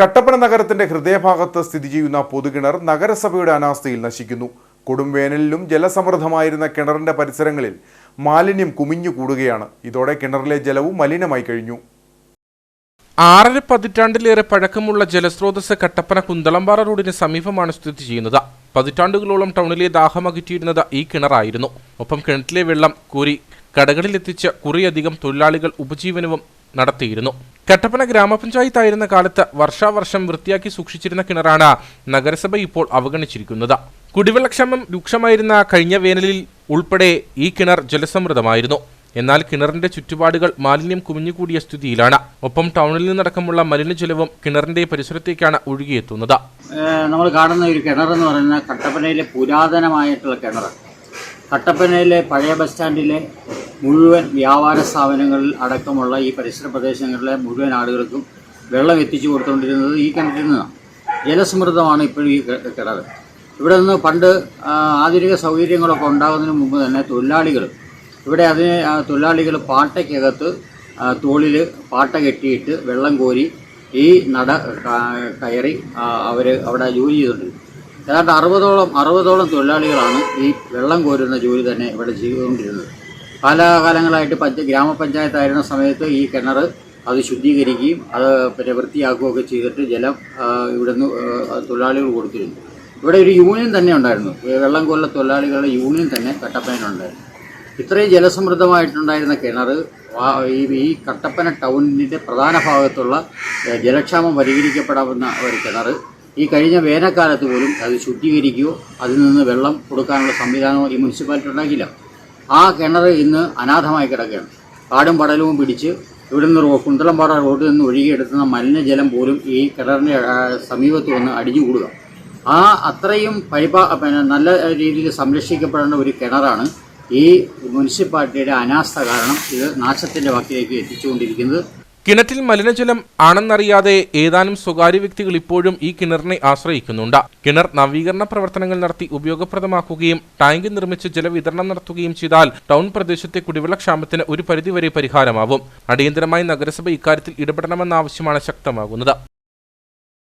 കട്ടപ്പന നഗരത്തിന്റെ ഹൃദയഭാഗത്ത് സ്ഥിതി ചെയ്യുന്ന പൊതുകിണർ നഗരസഭയുടെ അനാസ്ഥയിൽ നശിക്കുന്നു. കൊടുംവേനലിലും ജലസമൃദ്ധമായിരുന്ന കിണറിന്റെ പരിസരങ്ങളിൽ മാലിന്യം കുമിഞ്ഞു കൂടുകയാണ്. ഇതോടെ കിണറിലെ ജലവും മലിനമായി കഴിഞ്ഞു. ആറര പതിറ്റാണ്ടിലേറെ പഴക്കമുള്ള ജലസ്രോതസ് കട്ടപ്പന കുന്തളമ്പാറ റോഡിന് സമീപമാണ് സ്ഥിതി ചെയ്യുന്നത്. പതിറ്റാണ്ടുകളോളം ടൗണിലെ ദാഹമകറ്റിയിരുന്നത് ഈ കിണറായിരുന്നു. ഒപ്പം കിണറ്റിലെ വെള്ളം കോരി കടകളിലെത്തിച്ച് കുറേയധികം തൊഴിലാളികൾ ഉപജീവനവും നടത്തിയിരുന്നു. കട്ടപ്പന ഗ്രാമപഞ്ചായത്തായിരുന്ന കാലത്ത് വർഷാവർഷം വൃത്തിയാക്കി സൂക്ഷിച്ചിരുന്ന കിണറാണ് നഗരസഭ ഇപ്പോൾ അവഗണിച്ചിരിക്കുന്നത്. കുടിവെള്ളക്ഷാമം രൂക്ഷമായിരുന്ന കഴിഞ്ഞ വേനലിൽ ഉൾപ്പെടെ ഈ കിണർ ജലസമൃദ്ധമായിരുന്നു. എന്നാൽ കിണറിന്റെ ചുറ്റുപാടുകൾ മാലിന്യം കുമിഞ്ഞുകൂടിയ സ്ഥിതിയിലാണ്. ഒപ്പം ടൗണിൽ നിന്നടക്കമുള്ള മലിനജലവും കിണറിന്റെ പരിസരത്തേക്കാണ് ഒഴുകിയെത്തുന്നത്. നമ്മൾ കാണുന്ന ഒരു കിണർ എന്ന് പറയുന്നത് കട്ടപ്പനയിലെ പുരാതനമായിട്ടുള്ള കിണർ കട്ടപ്പനയിലെ പഴയ ബസ് സ്റ്റാൻഡിലെ മുഴുവൻ വ്യാപാര സ്ഥാപനങ്ങളിൽ അടക്കമുള്ള ഈ പരിസര പ്രദേശങ്ങളിലെ മുഴുവൻ ആളുകൾക്കും വെള്ളം എത്തിച്ചു കൊടുത്തുകൊണ്ടിരുന്നത് ഈ കിണറ്റിൽ നിന്നാണ്. ജലസമൃദ്ധമാണ് ഇപ്പോഴും ഈ കിണർ ഇവിടെ നിന്ന് പണ്ട് ആധുനിക സൗകര്യങ്ങളൊക്കെ ഉണ്ടാകുന്നതിന് മുമ്പ് തന്നെ തൊഴിലാളികൾ ഇവിടെ അതിന് തൊഴിലാളികൾ പാട്ടയ്ക്കകത്ത് തോളിൽ പാട്ട കെട്ടിയിട്ട് വെള്ളം കോരി ഈ നട കയറി അവർ അവിടെ ജോലി ചെയ്തിട്ടുണ്ട് ഏതാണ്ട് അറുപതോളം അറുപതോളം തൊഴിലാളികളാണ് ഈ വെള്ളം കോരുന്ന ജോലി തന്നെ ഇവിടെ ചെയ്തുകൊണ്ടിരുന്നത്. കാലാകാലങ്ങളായിട്ട് പഞ്ച ഗ്രാമപഞ്ചായത്തായിരുന്ന സമയത്ത് ഈ കിണർ അത് ശുദ്ധീകരിക്കുകയും അത് പിന്നെ വൃത്തിയാക്കുകയൊക്കെ ചെയ്തിട്ട് ജലം ഇവിടുന്ന് തൊഴിലാളികൾ കൊടുത്തിരുന്നു. ഇവിടെ ഒരു യൂണിയൻ തന്നെ ഉണ്ടായിരുന്നു. വെള്ളം കൊല്ല തൊഴിലാളികളുടെ യൂണിയൻ തന്നെ കട്ടപ്പനയിലുണ്ടായിരുന്നു. ഇത്രയും ജലസമൃദ്ധമായിട്ടുണ്ടായിരുന്ന കിണർ ഈ കട്ടപ്പന ടൗണിന്റെ പ്രധാന ഭാഗത്തുള്ള ജലക്ഷാമം പരിഹരിക്കപ്പെടാവുന്ന ഒരു കിണർ ഈ കഴിഞ്ഞ വേനൽക്കാലത്ത് പോലും അത് ശുദ്ധീകരിക്കുകയോ അതിൽ നിന്ന് വെള്ളം കൊടുക്കാനുള്ള സംവിധാനമോ ഈ മുനിസിപ്പാലിറ്റി ഉണ്ടാക്കിയില്ല. ആ കിണർ ഇന്ന് അനാഥമായി കിടക്കുകയാണ്. കാടും പടലവും പിടിച്ച് ഇവിടുന്ന് റോ കുന്തളംപാറ റോഡിൽ നിന്ന് ഒഴുകിയെടുക്കുന്ന മലിനജലം പോലും ഈ കിണറിന്റെ സമീപത്ത് വന്ന് അടിഞ്ഞുകൂടുക. ആ അത്രയും പരിപാ പിന്നെ നല്ല രീതിയിൽ സംരക്ഷിക്കപ്പെടേണ്ട ഒരു കിണറാണ് ഈ മുനിസിപ്പാലിറ്റിയുടെ അനാസ്ഥ കാരണം ഇത് നാശത്തിന്റെ വക്കിലേക്ക് എത്തിച്ചുകൊണ്ടിരിക്കുന്നത്. കിണറ്റിൽ മലിനജലം ആണെന്നറിയാതെ ഏതാനും സ്വകാര്യ വ്യക്തികൾ ഇപ്പോഴും ഈ കിണറിനെ ആശ്രയിക്കുന്നുണ്ട്. കിണർ നവീകരണ പ്രവർത്തനങ്ങൾ നടത്തി ഉപയോഗപ്രദമാക്കുകയും ടാങ്ക് നിർമ്മിച്ച് ജലവിതരണം നടത്തുകയും ചെയ്താൽ ടൗൺ പ്രദേശത്തെ കുടിവെള്ളക്ഷാമത്തിന് ഒരു പരിധിവരെ പരിഹാരമാവും. അടിയന്തരമായി നഗരസഭ ഇക്കാര്യത്തിൽ ഇടപെടണമെന്ന ആവശ്യമാണ് ശക്തമാകുന്നത്.